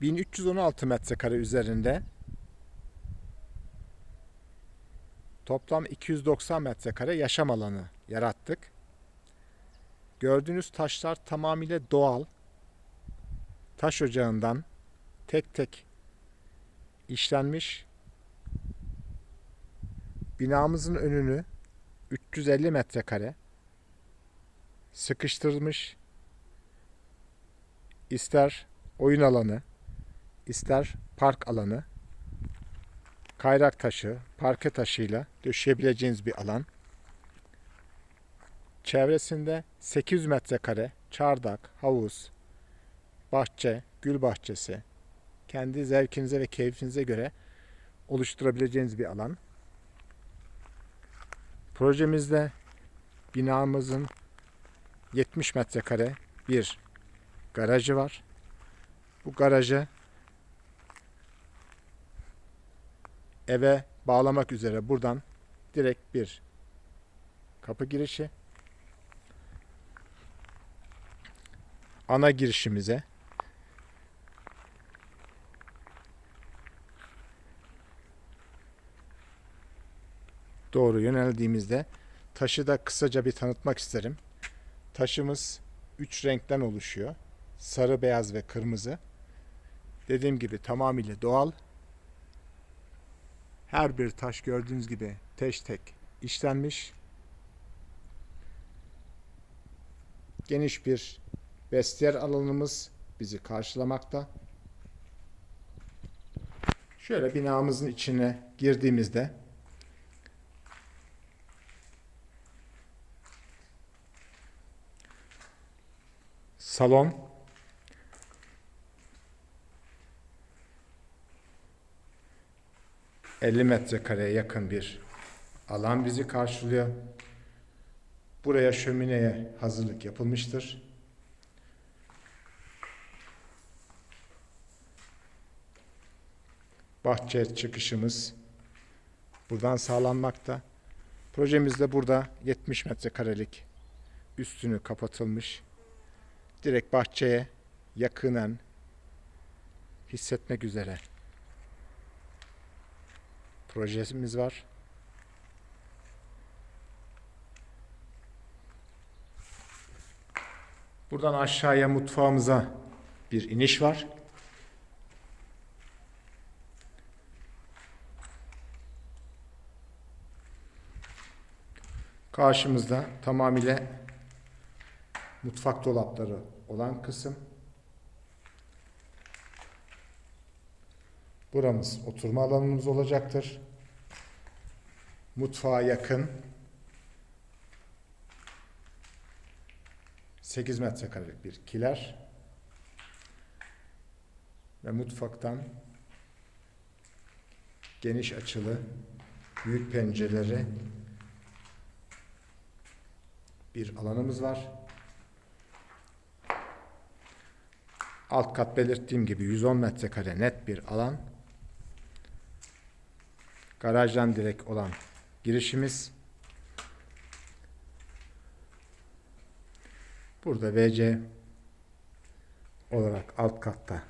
1316 metrekare üzerinde toplam 290 metrekare yaşam alanı yarattık. Gördüğünüz taşlar tamamıyla doğal. Taş ocağından tek tek işlenmiş. Binamızın önünü 350 metrekare sıkıştırılmış. İster oyun alanı, ister park alanı, kayrak taşı, parke taşıyla döşeyebileceğiniz bir alan. Çevresinde 800 metrekare çardak, havuz, bahçe, gül bahçesi, kendi zevkinize ve keyfinize göre oluşturabileceğiniz bir alan. Projemizde binamızın 70 metrekare bir garajı var. Bu garajı eve bağlamak üzere buradan direkt bir kapı girişi ana girişimize doğru yöneldiğimizde taşı da kısaca bir tanıtmak isterim. Taşımız 3 renkten oluşuyor. Sarı, beyaz ve kırmızı. Dediğim gibi tamamıyla doğal. Her bir taş gördüğünüz gibi teş tek işlenmiş. Geniş bir vestiyer alanımız bizi karşılamakta. Şöyle binamızın içine girdiğimizde salon ...50 metrekareye yakın bir alan bizi karşılıyor. Buraya şömineye hazırlık yapılmıştır. Bahçe çıkışımız buradan sağlanmakta. Projemizde burada 70 metrekarelik üstünü kapatılmış direkt bahçeye yakınen hissetmek üzere projemiz var. Buradan aşağıya mutfağımıza bir iniş var. Karşımızda tamamıyla mutfak dolapları olan kısım. Buramız oturma alanımız olacaktır. Mutfağa yakın 8 metrekarelik bir kiler ve mutfaktan geniş açılı büyük pencereleri bir alanımız var. Alt kat belirttiğim gibi 110 metrekare net bir alan. Garajdan direkt olan girişimiz. Burada VC olarak alt katta.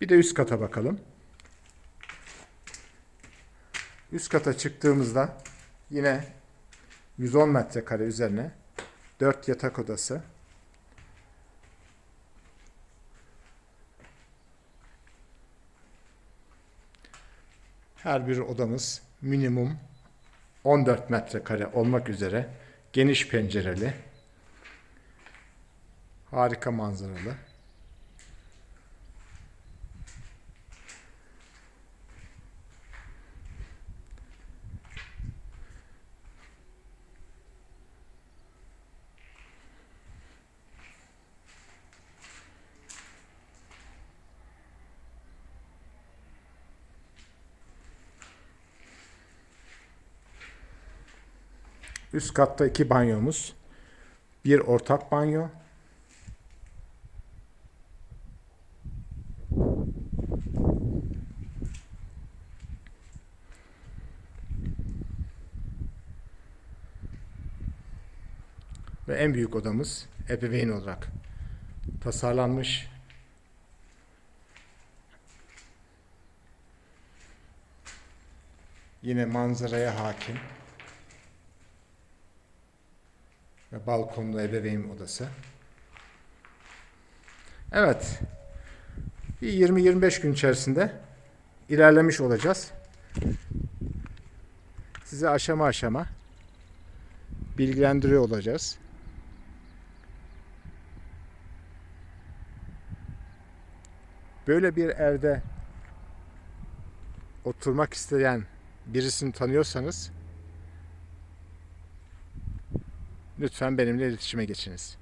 Bir de üst kata bakalım. Üst kata çıktığımızda yine 110 metrekare üzerine 4 yatak odası. Her bir odamız minimum 14 metrekare olmak üzere geniş pencereli, harika manzaralı. Üst katta iki banyomuz. Bir ortak banyo. Ve en büyük odamız ebeveyn olarak tasarlanmış. Yine manzaraya hakim. Ve balkonlu ebeveyn odası. Evet. Bir 20-25 gün içerisinde ilerlemiş olacağız. Size aşama aşama bilgilendiriyor olacağız. Böyle bir evde oturmak isteyen birisini tanıyorsanız lütfen benimle iletişime geçiniz.